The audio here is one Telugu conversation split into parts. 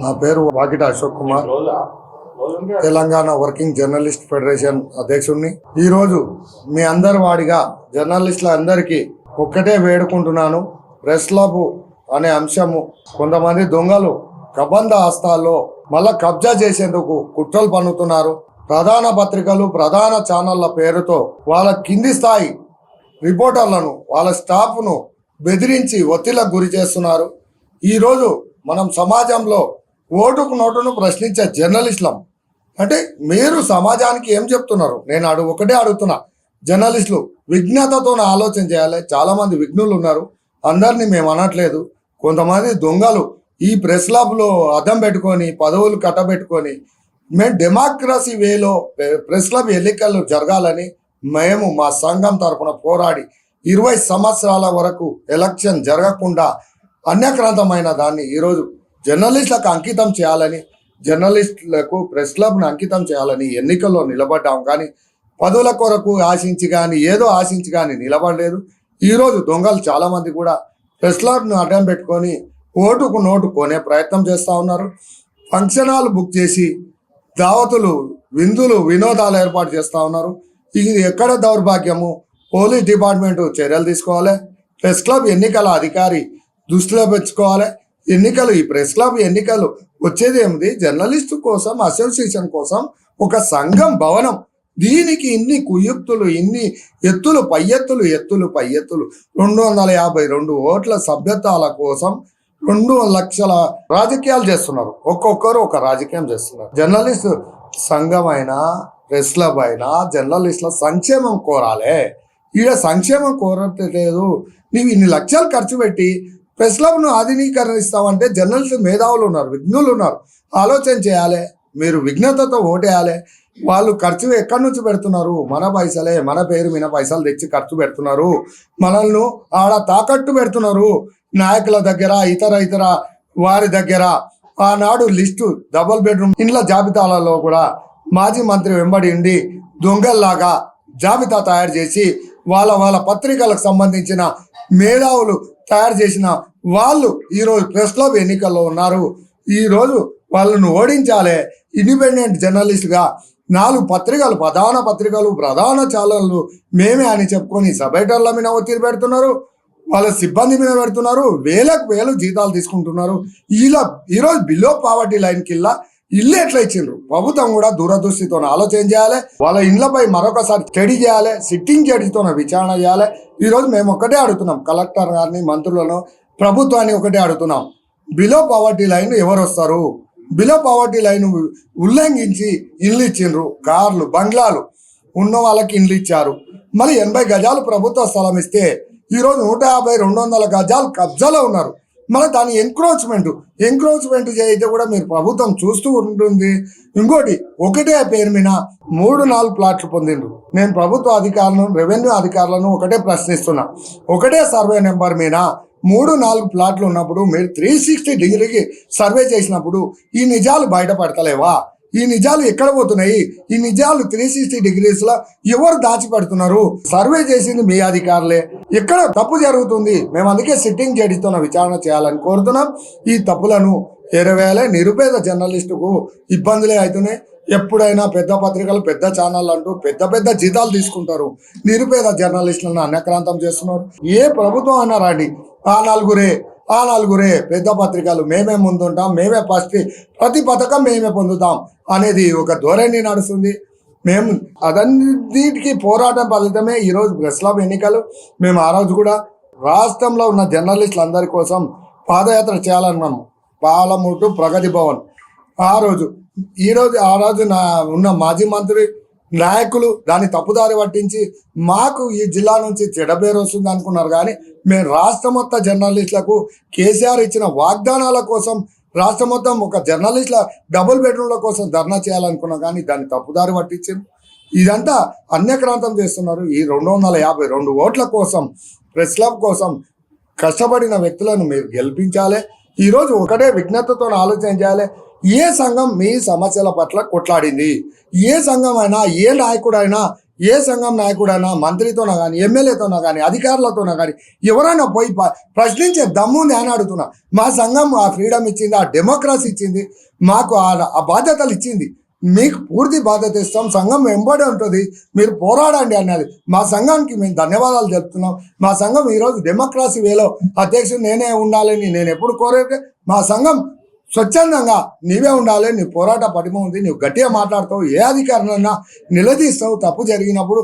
నా పేరు Vakiti Ashok Kumar. Telangana working journalist federation అధ్యక్షుడిని ఈరోజు మీ అందరి వాడిగా జర్నలిస్టుల అందరికీ ఒక్కటే వేడుకుంటున్నాను. ప్రెస్ క్లబ్ అనే అంశము కొంతమంది దొంగలు కబంధ హస్తాల్లో మళ్ళా కబ్జా చేసేందుకు కుట్రలు పన్నుతున్నారు. ప్రధాన పత్రికలు ప్రధాన ఛానళ్ళ పేరుతో వాళ్ళ కింది స్థాయి రిపోర్టర్లను వాళ్ళ స్టాఫ్ను బెదిరించి ఒత్తిళ్ళకు గురి చేస్తున్నారు. ఈరోజు మనం సమాజంలో ఓటుకు నోటును ప్రశ్నించే జర్నలిస్టులం. అంటే మీరు సమాజానికి ఏం చెప్తున్నారు? నేను అడుగు ఒకటే అడుగుతున్నా. జర్నలిస్టులు విజ్ఞతతో ఆలోచన చేయాలి. చాలామంది విఘ్నులు ఉన్నారు. అందరినీ మేము అనట్లేదు. కొంతమంది దొంగలు ఈ ప్రెస్ క్లబ్లో అద్దం పెట్టుకొని పదవులు కట్టబెట్టుకొని మేము డెమోక్రసీ వేలో ప్రెస్ క్లబ్ ఎన్నికలు జరగాలని మేము మా సంఘం తరపున పోరాడి ఇరవై సంవత్సరాల వరకు ఎలక్షన్ జరగకుండా అన్యక్రాంతమైన దాన్ని ఈరోజు జర్నలిస్టులకు అంకితం చేయాలని జర్నలిస్టులకు ప్రెస్ క్లబ్ను అంకితం చేయాలని ఎన్నికల్లో నిలబడ్డాం. కానీ పదవుల కొరకు ఆశించి కానీ ఏదో ఆశించి కానీ నిలబడలేదు. ఈరోజు దొంగలు చాలామంది కూడా ప్రెస్ క్లబ్ను అడ్డం పెట్టుకొని ఓటుకు నోటు కొనే ప్రయత్నం చేస్తూ ఉన్నారు. ఫంక్షన్ హాల్ బుక్ చేసి దావతులు విందులు వినోదాలు ఏర్పాటు చేస్తూ ఉన్నారు. ఇది ఎక్కడ దౌర్భాగ్యము? పోలీస్ డిపార్ట్మెంట్ చర్యలు తీసుకోవాలి. ప్రెస్ క్లబ్ ఎన్నికల అధికారి దృష్టిలో పెంచుకోవాలి. ఎన్నికలు ఈ ప్రెస్ క్లబ్ ఎన్నికలు వచ్చేది ఏమిటి జర్నలిస్టు కోసం అసోసియేషన్ కోసం ఒక సంఘం భవనం. దీనికి ఇన్ని కుయుక్తులు ఇన్ని ఎత్తులు పై ఎత్తులు ఎత్తులు పై ఎత్తులు. రెండు వందల యాభై రెండు ఓట్ల సభ్యత్వాల కోసం రెండు లక్షల రాజకీయాలు చేస్తున్నారు. ఒక్కొక్కరు ఒక రాజకీయం చేస్తున్నారు. జర్నలిస్ట్ సంఘం అయినా ప్రెస్ క్లబ్ అయినా జర్నలిస్టుల సంక్షేమం కోరాలే. ఈడ సంక్షేమం కోరట్లేదు. నీవు ఇన్ని లక్షలు ఖర్చు పెట్టి ప్రెస్ క్లబ్ను ఆధునీకరణిస్తామంటే జర్నలిస్ట్ మేధావులు ఉన్నారు విఘ్నులు ఉన్నారు. ఆలోచన చేయాలి మీరు విఘ్నతతో ఓటేయాలి. వాళ్ళు ఖర్చు ఎక్కడి నుంచి పెడుతున్నారు? మన పైసలే మన పేరు మీద పైసలు తెచ్చి ఖర్చు పెడుతున్నారు. మనల్ని ఆడ తాకట్టు పెడుతున్నారు. నాయకుల దగ్గర ఇతర ఇతర వారి దగ్గర. ఆనాడు లిస్టు డబుల్ బెడ్రూమ్ ఇండ్ల జాబితాలలో కూడా మాజీ మంత్రి వెంబడి ఉండి దొంగల్లాగా జాబితా తయారు చేసి వాళ్ళ వాళ్ళ పత్రికలకు సంబంధించిన మేధావులు తయారు చేసిన వాళ్ళు ఈరోజు ప్రెస్ క్లబ్ ఎన్నికల్లో ఉన్నారు. ఈరోజు వాళ్ళను ఓడించాలి ఇండిపెండెంట్ జర్నలిస్ట్గా నాలుగు పత్రికలు ప్రధాన పత్రికలు ప్రధాన ఛానళ్ళు మేమే అని చెప్పుకొని సబైటర్ల మీద ఒత్తిడి పెడుతున్నారు. వాళ్ళ సిబ్బంది మీద పెడుతున్నారు. వేలకు వేలు జీతాలు తీసుకుంటున్నారు. ఇలా ఈరోజు బిలో పావర్టీ లైన్ కింద ఇల్లు ఎట్లా ఇచ్చిండ్రు? ప్రభుత్వం కూడా దూరదృష్టితో ఆలోచన చేయాలి. వాళ్ళ ఇండ్లపై మరొకసారి స్టడీ చేయాలి సిట్టింగ్ జడ్జితో విచారణ చేయాలి. ఈరోజు మేము ఒకటే అడుగుతున్నాం కలెక్టర్ గారిని మంత్రులను ప్రభుత్వాన్ని ఒకటే అడుగుతున్నాం. బిలో పవర్టీ లైన్ ఎవరు వస్తారు? బిలో పవర్టీ లైన్ ఉల్లంఘించి ఇల్లు ఇచ్చిండ్రు కార్లు బంగ్లాలు ఉన్న వాళ్ళకి ఇండ్లు ఇచ్చారు. మళ్ళీ ఎనభై గజాలు ప్రభుత్వ స్థలం ఇస్తే ఈరోజు నూట యాభై రెండు వందల గజాలు కబ్జాలో ఉన్నారు. మరి దాని ఎంక్రోచ్మెంట్ ఎంక్రోచ్మెంట్ చేయితే కూడా మీరు ప్రభుత్వం చూస్తూ ఉంటుంది. ఇంకోటి ఒకటే పేరు మీద మూడు నాలుగు ప్లాట్లు పొందిండ్రు. నేను ప్రభుత్వ అధికారులను రెవెన్యూ అధికారులను ఒకటే ప్రశ్నిస్తున్నా. ఒకటే సర్వే నెంబర్ మీద మూడు నాలుగు ప్లాట్లు ఉన్నప్పుడు మీరు త్రీ సిక్స్టీ డిగ్రీకి సర్వే చేసినప్పుడు ఈ నిజాలు బయటపడతలేవా? ఈ నిజాలు ఎక్కడ పోతున్నాయి? ఈ నిజాలు త్రీ సిక్స్టీ డిగ్రీస్లో ఎవరు దాచిపెడుతున్నారు? సర్వే చేసింది మీ అధికారులే. ఎక్కడ తప్పు జరుగుతుంది? మేము అందుకే సిట్టింగ్ జడితో విచారణ చేయాలని కోరుతున్నాం. ఈ తప్పులను ఎరవేలే నిరుపేద జర్నలిస్టుకు ఇబ్బందులే అవుతున్నాయి ఎప్పుడైనా పెద్ద పత్రికలు పెద్ద ఛానల్ అంటూ పెద్ద పెద్ద జీతాలు తీసుకుంటారు. నిరుపేద జర్నలిస్టులను అన్యక్రాంతం చేస్తున్నారు. ఏ ప్రభుత్వం అన్నారండి ఆ నలుగురే ఆ నలుగురే పెద్ద పత్రికలు. మేమే ముందుంటాం మేమే ఫస్ట్ ప్రతి పథకం మేమే పొందుతాం అనేది ఒక ధోరణి నడుస్తుంది. మేము అదన్నిటికీ పోరాటం ఫలితమే ఈరోజు ప్రెస్ క్లబ్ ఎన్నికలు. మేము ఆ రోజు కూడా రాష్ట్రంలో ఉన్న జర్నలిస్టులు అందరి కోసం పాదయాత్ర చేయాలన్నాము పాలమూటు ప్రగతి భవన్. ఆ రోజు ఈరోజు ఆ రోజు నా ఉన్న మాజీ మంత్రి నాయకులు దాన్ని తప్పుదారి పట్టించి మాకు ఈ జిల్లా నుంచి చెడబేరు వస్తుంది అనుకున్నారు. కానీ మేము రాష్ట్ర మొత్తం జర్నలిస్టులకు కేసీఆర్ ఇచ్చిన వాగ్దానాల కోసం రాష్ట్ర మొత్తం ఒక జర్నలిస్టుల డబుల్ బెడ్రూమ్ల కోసం ధర్నా చేయాలనుకున్నాం. కానీ దాన్ని తప్పుదారి పట్టించింది ఇదంతా అన్యక్రాంతం చేస్తున్నారు. ఈ రెండు వందల యాభై రెండు ఓట్ల కోసం ప్రెస్ క్లబ్ కోసం కష్టపడిన వ్యక్తులను మీరు గెలిపించాలి. ఈరోజు ఒకటే విజ్ఞతతో ఆలోచన చేయాలి. ఏ సంఘం మీ సమస్యల పట్ల కొట్లాడింది? ఏ సంఘం అయినా ఏ నాయకుడైనా ఏ సంఘం నాయకుడైనా మంత్రితోనా కానీ ఎమ్మెల్యేతోనా కానీ అధికారులతోనా కానీ ఎవరైనా పోయి ప్రశ్నించే దమ్ముంది అని అడుగుతున్నా. మా సంఘం ఆ ఫ్రీడమ్ ఇచ్చింది ఆ డెమోక్రసీ ఇచ్చింది మాకు ఆ బాధ్యతలు ఇచ్చింది. మీకు పూర్తి బాధ్యత ఇస్తాం సంఘం వెంబడి ఉంటుంది మీరు పోరాడండి అన్నది. మా సంఘానికి మేము ధన్యవాదాలు చెప్తున్నాం మా సంఘం ఈరోజు డెమోక్రసీ వేలో అధ్యక్షుడు నేనే ఉండాలని నేను ఎప్పుడు కోరే మా సంఘం స్వచ్ఛందంగా నీవే ఉండాలి నీ పోరాట పటిమ ఉంది నువ్వు గట్టిగా మాట్లాడతావు ఏ అధికారులన్నా నిలదీస్తావు తప్పు జరిగినప్పుడు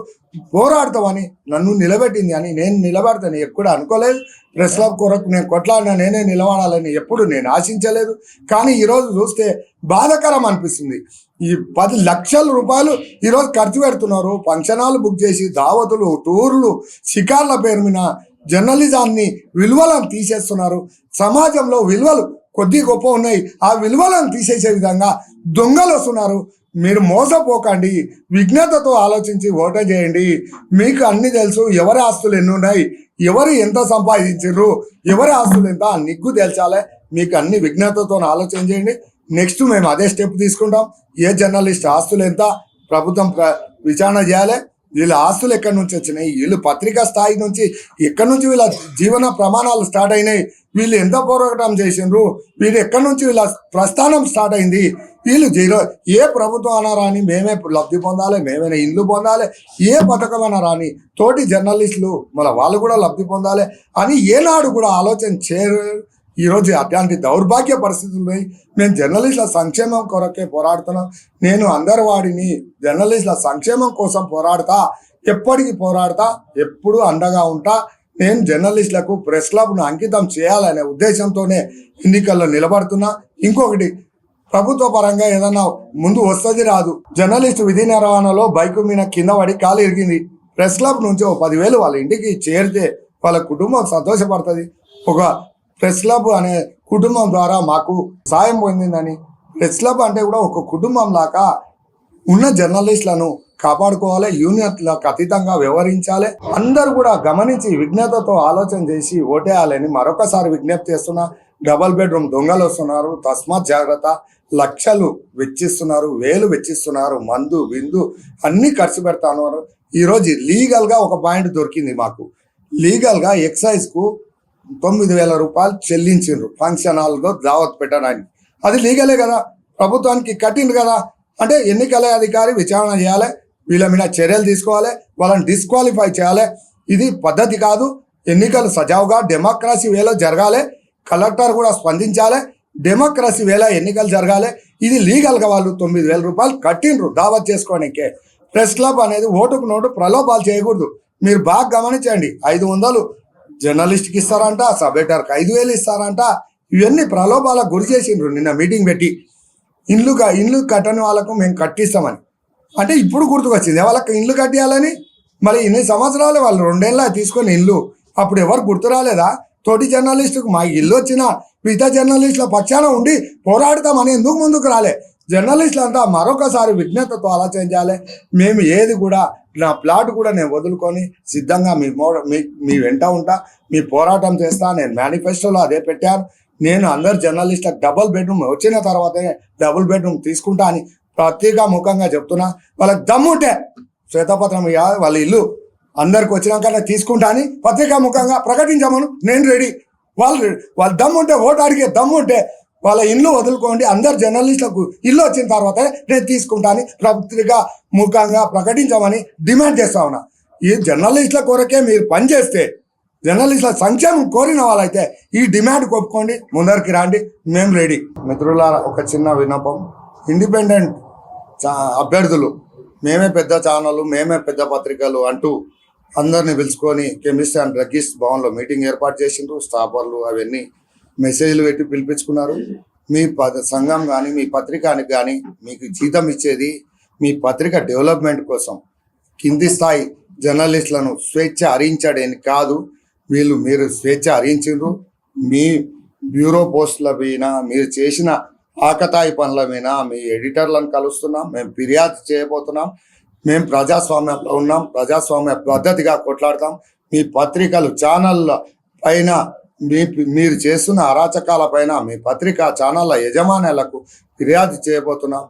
పోరాడతావని నన్ను నిలబెట్టింది అని నేను నిలబెడతాను. ఎప్పుడు అనుకోలేదు. ప్రెస్ క్లబ్ కొరకు నేను కొట్లాడినా నేనే నిలబడాలని ఎప్పుడు నేను ఆశించలేదు. కానీ ఈరోజు చూస్తే బాధకరం అనిపిస్తుంది. ఈ పది లక్షల రూపాయలు ఈరోజు ఖర్చు పెడుతున్నారు. ఫంక్షనాలు బుక్ చేసి దావతులు టూర్లు షికార్ల పేరు మీద జర్నలిజాన్ని విలువలను తీసేస్తున్నారు. సమాజంలో విలువలు కొద్ది గొప్ప ఉన్నాయి. ఆ విలువలను తీసేసే విధంగా దొంగలు వస్తున్నారు. మీరు మోసపోకండి. విఘ్నతతో ఆలోచించి ఓట చేయండి. మీకు అన్ని తెలుసు. ఎవరి ఆస్తులు ఎన్ని ఉన్నాయి? ఎవరు ఎంత సంపాదించారు ఎవరి ఆస్తులు ఎంత? నిగ్గు తెల్చాలి మీకు అన్ని విఘ్నతతో ఆలోచన చేయండి. నెక్స్ట్ మేము అదే స్టెప్ తీసుకుంటాం. ఏ జర్నలిస్ట్ ఆస్తులు ఎంత? ప్రభుత్వం ప్ర- విచారణ చేయాలి. వీళ్ళ ఆస్తులు ఎక్కడి నుంచి వచ్చినాయి? వీళ్ళు పత్రికా స్థాయి నుంచి ఎక్కడి నుంచి వీళ్ళ జీవన ప్రమాణాలు స్టార్ట్ అయినాయి? వీళ్ళు ఎంత పోరాటం చేసిండ్రు? వీళ్ళు ఎక్కడి నుంచి వీళ్ళ ప్రస్థానం స్టార్ట్ అయింది? వీళ్ళు జీరో ఏ ప్రభుత్వం అన్నా రాని మేమే లబ్ధి పొందాలి మేమైనా ఇల్లు పొందాలి ఏ పథకం అన్నా రాని తోటి జర్నలిస్టులు మన వాళ్ళు కూడా లబ్ధి పొందాలి అని ఏనాడు కూడా ఆలోచన చేయరు ఈరోజు అట్లాంటి దౌర్భాగ్య పరిస్థితులు మేము జర్నలిస్టుల సంక్షేమం కొరకే పోరాడుతున్నాం. నేను అందరి వాడిని జర్నలిస్టుల సంక్షేమం కోసం పోరాడతా ఎప్పటికీ పోరాడతా ఎప్పుడు అండగా ఉంటా. నేను జర్నలిస్టులకు ప్రెస్ క్లబ్ను అంకితం చేయాలనే ఉద్దేశంతోనే ఎన్నికల్లో నిలబడుతున్నా. ఇంకొకటి ప్రభుత్వ పరంగా ఏదన్నా ముందు వస్తుంది రాదు. జర్నలిస్ట్ విధి నిర్వహణలో బైకు మీద కింద పడి కాలు ఇరిగింది ప్రెస్ క్లబ్ నుంచి ఒక పదివేలు వాళ్ళ ఇంటికి చేరితే వాళ్ళ కుటుంబం సంతోషపడుతుంది. ఒక ప్రెస్ క్లబ్ అనే కుటుంబం ద్వారా మాకు సాయం పొందిందని ప్రెస్ క్లబ్ అంటే కూడా ఒక కుటుంబం లాగా ఉన్న జర్నలిస్టులను కాపాడుకోవాలి యూనియన్లకు అతీతంగా వ్యవహరించాలి. అందరూ కూడా గమనించి విజ్ఞతతో ఆలోచన చేసి ఓటేయాలని మరొకసారి విజ్ఞప్తి చేస్తున్నా. డబల్ బెడ్రూమ్ దొంగలు వస్తున్నారు తస్మాత్ జాగ్రత్త లక్షలు వెచ్చిస్తున్నారు వేలు వెచ్చిస్తున్నారు మందు విందు అన్నీ ఖర్చు పెడతాను ఈరోజు లీగల్గా ఒక పాయింట్ దొరికింది మాకు. లీగల్గా ఎక్సైజ్కు తొమ్మిది వేల రూపాయలు చెల్లించిండ్రు. ఫంక్షన్ హాల్లో దావత్ పెట్టడానికి. అది లీగలే కదా. ప్రభుత్వానికి కట్టిండ్రు కదా. అంటే ఎన్నికల అధికారి విచారణ చేయాలి. వీళ్ళ మీద చర్యలు తీసుకోవాలి. వాళ్ళని డిస్క్వాలిఫై చేయాలి. ఇది పద్ధతి కాదు. ఎన్నికలు సజావుగా డెమోక్రసీ వేలో జరగాలి. కలెక్టర్ కూడా స్పందించాలి. డెమోక్రసీ వేళ ఎన్నికలు జరగాలి. ఇది లీగల్గా వాళ్ళు తొమ్మిది వేల రూపాయలు కట్టిండ్రు దావత్ చేసుకోవడానికి. ప్రెస్ క్లబ్ అనేది ఓటుకు నోటు ప్రలోభాలు చేయకూడదు. మీరు బాగా గమనించండి. ఐదు వందలు జర్నలిస్ట్కి ఇస్తారంట సబేటర్కి ఐదు వేలు ఇస్తారంట. ఇవన్నీ ప్రలోభాలకు గురి చేసిండ్రు నిన్న మీటింగ్ పెట్టి. ఇండ్లు ఇండ్లు కట్టని వాళ్ళకు మేము కట్టిస్తామని. అంటే ఇప్పుడు గుర్తుకొచ్చింది వాళ్ళకి ఇండ్లు కట్టేయాలని? మరి ఇన్ని సంవత్సరాలు వాళ్ళు రెండేళ్ళ తీసుకొని ఇల్లు అప్పుడు ఎవరు గుర్తు రాలేదా? తోటి జర్నలిస్టుకు మా ఇల్లు వచ్చిన మిగతా జర్నలిస్టుల పక్షాన ఉండి పోరాడతామని ఎందుకు ముందుకు రాలే? జర్నలిస్టులు అంతా మరొకసారి విజ్ఞతతో ఆలోచన చేయాలి. మేము ఏది కూడా నా ప్లాట్ కూడా నేను వదులుకొని సిద్ధంగా మీ మో మీ మీ వెంట ఉంటా. మీ పోరాటం చేస్తా. నేను మేనిఫెస్టోలో అదే పెట్టాను. నేను అందరు జర్నలిస్టులకు డబుల్ బెడ్రూమ్ వచ్చిన తర్వాతనే డబుల్ బెడ్రూమ్ తీసుకుంటా అని ప్రత్యేక ముఖంగా చెప్తున్నా. వాళ్ళకి దమ్ముంటే శ్వేతపత్రం ఇవ్వాలి వాళ్ళ ఇల్లు అందరికి వచ్చినాక తీసుకుంటా అని పత్రికా ముఖంగా ప్రకటించామను. నేను రెడీ. వాళ్ళు రెడీ. దమ్ముంటే ఓటు అడిగే దమ్ముంటే వాళ్ళ ఇల్లు వదులుకోండి. అందరు జర్నలిస్టులకు ఇల్లు వచ్చిన తర్వాత నేను తీసుకుంటాను ప్రభుత్వంగా ముఖంగా ప్రకటించమని డిమాండ్ చేస్తా ఉన్నా. ఈ జర్నలిస్టుల కొరకే మీరు పనిచేస్తే జర్నలిస్టుల సంక్షేమం కోరిన వాళ్ళైతే ఈ డిమాండ్ ఒప్పుకోండి. ముందరికి రండి. మేము రెడీ. మిత్రులారా ఒక చిన్న విన్నపం. ఇండిపెండెంట్ చా- అభ్యర్థులు మేమే పెద్ద ఛానల్ మేమే పెద్ద పత్రికలు అంటూ అందరిని పిలుచుకొని కెమిస్ట్ అండ్ డ్రగ్గిస్ట్ భవన్లో మీటింగ్ ఏర్పాటు చేసిండ్రు. స్టాపర్లు అవన్నీ మెసేజ్లు పెట్టి పిలిపించుకున్నారు. మీ ప సంఘం కానీ మీ పత్రికానికి కానీ మీకు జీతం ఇచ్చేది మీ పత్రిక డెవలప్మెంట్ కోసం. కింది స్థాయి జర్నలిస్టులను స్వేచ్ఛ హరించడని కాదు వీళ్ళు మీరు స్వేచ్ఛ హరించారు మీ బ్యూరో పోస్టుల మీద మీరు చేసిన ఆకతాయి పనుల మీద మీ ఎడిటర్లను కలుస్తున్నాం. మేము ఫిర్యాదు చేయబోతున్నాం. మేము ప్రజాస్వామ్యంలో ఉన్నాం. ప్రజాస్వామ్య పద్ధతిగా కొట్లాడతాం. మీ పత్రికలు ఛానళ్ళ పైన మీ మీరు చేస్తున్న అరాచకాల పైన మీ పత్రిక ఛానళ్ళ యజమానులకు ఫిర్యాదు చేయబోతున్నాం.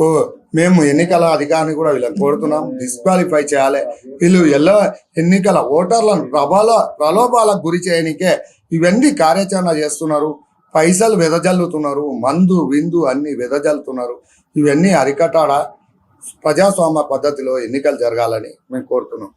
ఓ మేము ఎన్నికల అధికారిని కూడా వీళ్ళని కోరుతున్నాం. డిస్క్వాలిఫై చేయాలి. వీళ్ళు ఎల్లో ఎన్నికల ఓటర్లను ప్రబల ప్రలోభాలకు గురి చేయనికే ఇవన్నీ కార్యాచరణ చేస్తున్నారు. పైసలు వెదజల్లుతున్నారు. మందు విందు అన్ని వెదజల్లుతున్నారు. ఇవన్నీ అరికట్టాడ ప్రజాస్వామ్య పద్ధతిలో ఎన్నికలు జరగాలని మేము కోరుతున్నాం.